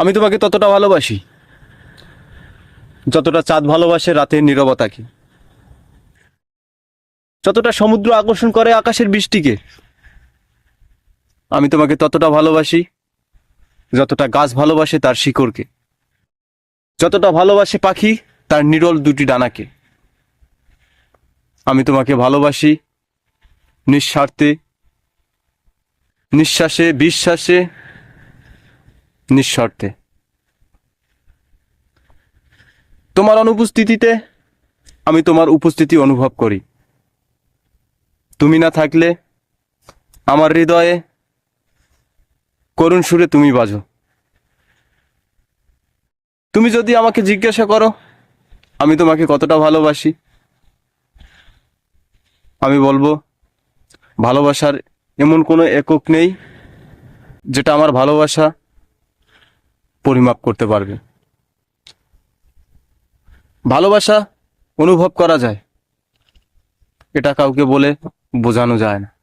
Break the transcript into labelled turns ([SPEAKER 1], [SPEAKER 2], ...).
[SPEAKER 1] আমি তোমাকে ততটা ভালোবাসি, যতটা চাঁদ ভালোবাসে রাতের নীরবতাকে। যতটা সমুদ্র আকর্ষণ করে আকাশের বৃষ্টিকে, আমি তোমাকে ততটা ভালোবাসি, যতটা গাছ ভালোবাসে তার শিকড়কে। যতটা ভালোবাসে পাখি, তার নিরল দুটি ডানাকে। আমি তোমাকে ভালোবাসি নিঃস্বার্থে, নিঃশ্বাসে, বিশ্বাসে নিঃশর্তে। তোমার অনুপস্থিতিতে আমি তোমার উপস্থিতি অনুভব করি। তুমি না থাকলে আমার হৃদয়ে করুণ সুরে তুমি বাজো। তুমি যদি আমাকে জিজ্ঞাসা করো, আমি তোমাকে কতটা ভালোবাসি? আমি বলব, ভালোবাসার এমন কোনো একক নেই যেটা আমার ভালোবাসা পরিমাপ করতে পারবে। ভালোবাসা অনুভব করা যায়। এটা কাউকে বলে বোঝানো যায় না।